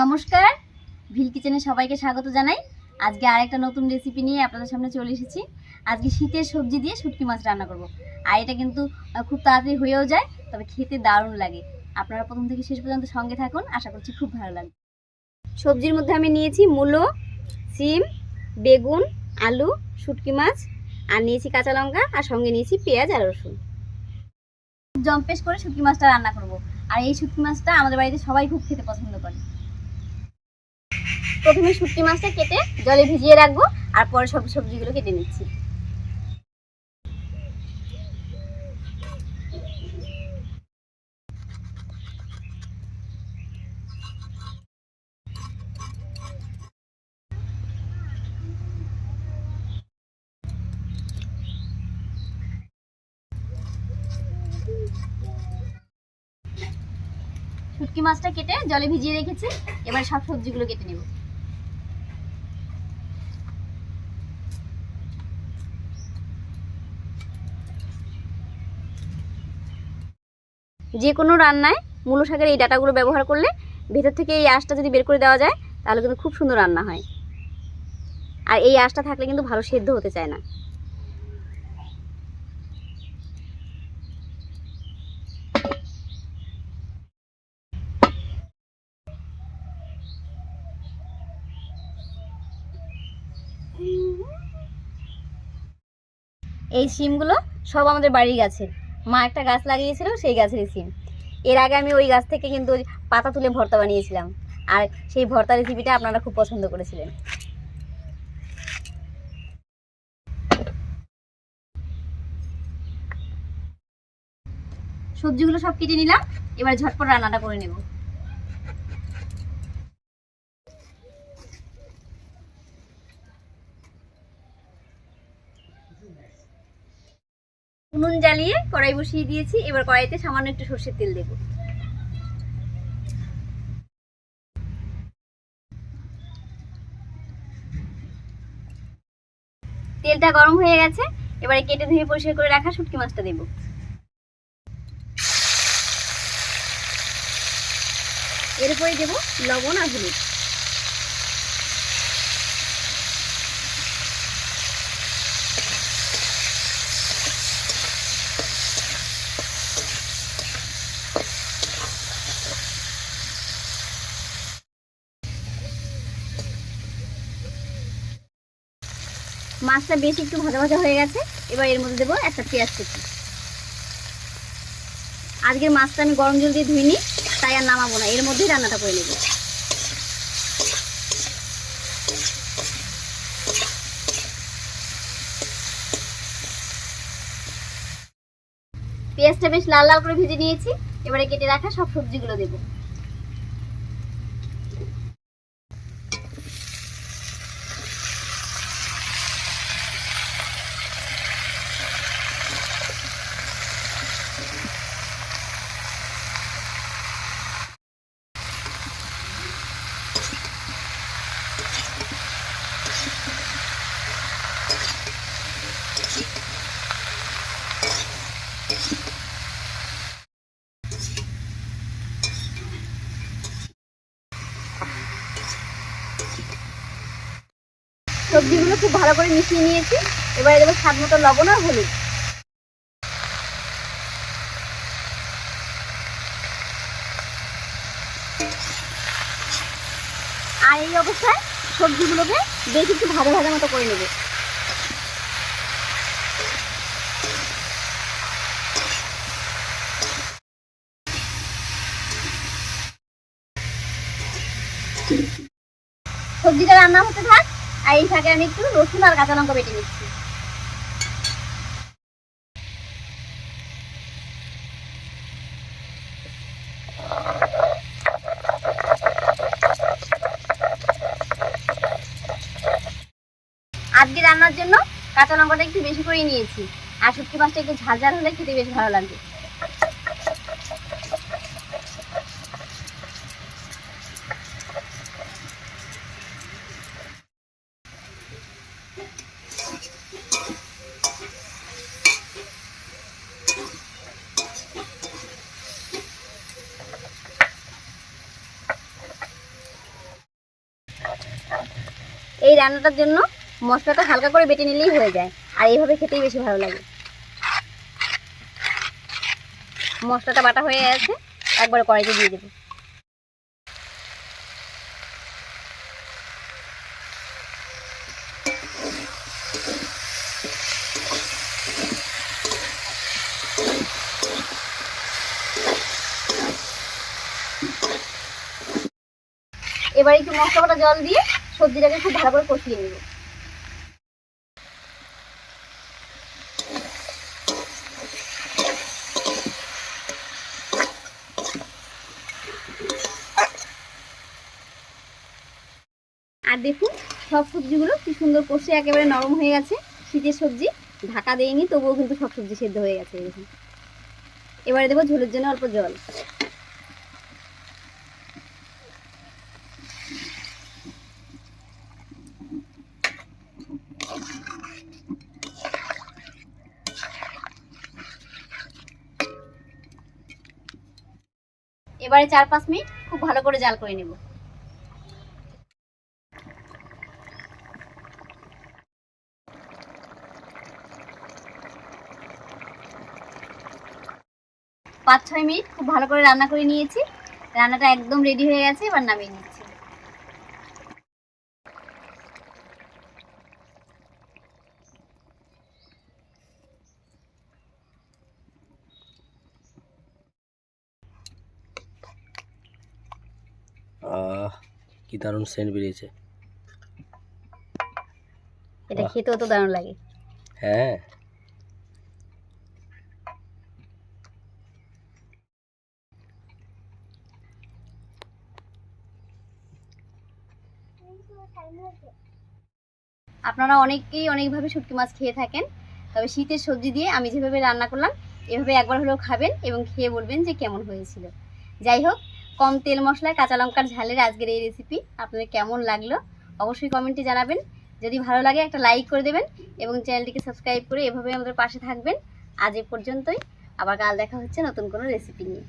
নমস্কার। ভিল কিচেনে সবাইকে স্বাগত জানাই। আজকে আরেকটা নতুন রেসিপি নিয়ে আপনাদের সামনে চলে এসেছি। আজকে শীতের সবজি দিয়ে শুটকি মাছ রান্না করব। আর এটা কিন্তু খুব তাড়াতাড়ি হয়েও যায়, তবে খেতে দারুণ লাগে। আপনারা প্রথম থেকে শেষ পর্যন্ত সঙ্গে থাকুন, আশা করছি খুব ভালো লাগবে। সবজির মধ্যে আমি নিয়েছি মূলো, সিম, বেগুন, আলু, শুটকি মাছ, আর নিয়েছি কাঁচা লঙ্কা, আর সঙ্গে নিয়েছি পেঁয়াজ আর রসুন। জম্পেশ করে শুটকি মাছটা রান্না করব। আর এই শুটকি মাছটা আমাদের বাড়িতে সবাই খুব খেতে পছন্দ করে। প্রথমে শুটকি মাছটা কেটে জলে ভিজিয়ে রাখব, আর পরে সব সবজিগুলো কেটে নিচ্ছি। শুটকি মাছটা কেটে জলে ভিজিয়ে রেখেছি, এবার সব সবজিগুলো কেটে নেব। যে কোনো রান্নায় মূলো শাকের এই ডাটাগুলো ব্যবহার করলে ভেতর থেকে এই আঁশটা যদি বের করে দেওয়া যায়, তাহলে কিন্তু খুব সুন্দর রান্না হয়। আর এই আঁশটা থাকলে কিন্তু ভালো সেদ্ধ হতে চায় না। এই সিমগুলো সব আমাদের বাড়ির গাছের মা একটা গাছ লাগিয়েছিল, সেই গাছের সিম। এর আগে আমি ওই গাছ থেকে কিন্তু পাতা তুলে ভর্তা বানিয়েছিলাম। আর সেই ভর্তা রেসিপিটা আপনারা খুব পছন্দ করেছিলেন। সবজিগুলো সব কেটে নিলাম। এবার ঝটপট রান্নাটা করে নেব। উনুন জ্বালিয়ে কড়াই বসিয়ে দিয়েছি। এবার কড়াইতে সামান্য একটু সর্ষের তেল দেব। তেলটা গরম হয়ে গেছে। এবারে কেটে ধুয়ে পরিষ্কার করে রাখা শুটকি মাছটা দেব। এরপরে দেব লবণ আর হলুদ। মাছটা বেশ একটু ভাজা ভাজা হয়ে গেছে। এবার এর মধ্যে দেবো একটা পেঁয়াজ কুচি। আজকের মাছটা আমি গরম জল দিয়ে ধুই ধুইনি, তাই আর নামাবো না। এর মধ্যেই রান্নাটা করে নেব। পেঁয়াজটা বেশ লাল লাল করে ভেজে নিয়েছি। এবারে কেটে রাখা সব সবজিগুলো দেবো। সবজিগুলো খুব ভালো করে মিশিয়ে নিয়েছি। এবার দেবো স্বাদ মতো লবণ আর হলুদ। আর এই অবস্থায় সবজিগুলোকে বেশ একটু ভাজা ভাজা মতো করে নেবে। সবজিটা রান্না হতে থাক, আর এই ফাঁকে আমি একটু রসুন আর কাঁচা লঙ্কা বেটে নিচ্ছি। আজকে রান্নার জন্য কাঁচা লঙ্কাটা একটু বেশি করে নিয়েছি, আর শুটকি মাছটা একটু ঝাল ঝাল হলে খেতে বেশ ভালো লাগবে। রান্নাটার জন্য মশলাটা হালকা করে বেটে নিলেই হয়ে যায়। আর এইভাবে খেতেই বেশি ভালো লাগে। মশলাটা বাটা হয়ে গেছে, একবারে কড়াইতে দিয়ে দেবো। এবার একটু মশলা বাটা জল দিয়ে সবজিটাকে খুব ভালো করে কষিয়ে নেব। আর দেখুন, সব সবজিগুলো কি সুন্দর কষে একেবারে নরম হয়ে গেছে। শীতের সবজি, ঢাকা দেয়নি, তবুও কিন্তু সব সবজি সেদ্ধ হয়ে গেছে এরকম এবারে দেবো ঝোলের জন্য অল্প জল। এবারে চার পাঁচ মিনিট খুব ভালো করে জাল করে নেব। পাঁচ ছয় মিনিট খুব ভালো করে রান্না করে নিয়েছি। রান্নাটা একদম রেডি হয়ে গেছে, এবার নামিয়ে নিচ্ছি। কি দারুণ সেন্ট বেরিয়েছে। এটা। খেতেও তো দারুণ লাগে। হ্যাঁ। আপনারা অনেকেই অনেকভাবে শুটকি মাছ খেয়ে থাকেন তবে শীতের সবজি দিয়ে আমি যেভাবে রান্না করলাম এভাবে একবার হলেও খাবেন এবং খেয়ে বলবেন যে কেমন হয়েছিল। যাই হোক কম তেল মশলায় কাঁচা লঙ্কার ঝালের আজকের এই রেসিপি আপনাদের কেমন লাগল? অবশ্যই কমেন্টে জানাবেন। যদি ভালো লাগে, একটা লাইক করে দেবেন এবং চ্যানেলটিকে সাবস্ক্রাইব করে এভাবে আমাদের পাশে থাকবেন। আজ এ পর্যন্তই। আবার কাল দেখা হচ্ছে নতুন কোনো রেসিপি নিয়ে।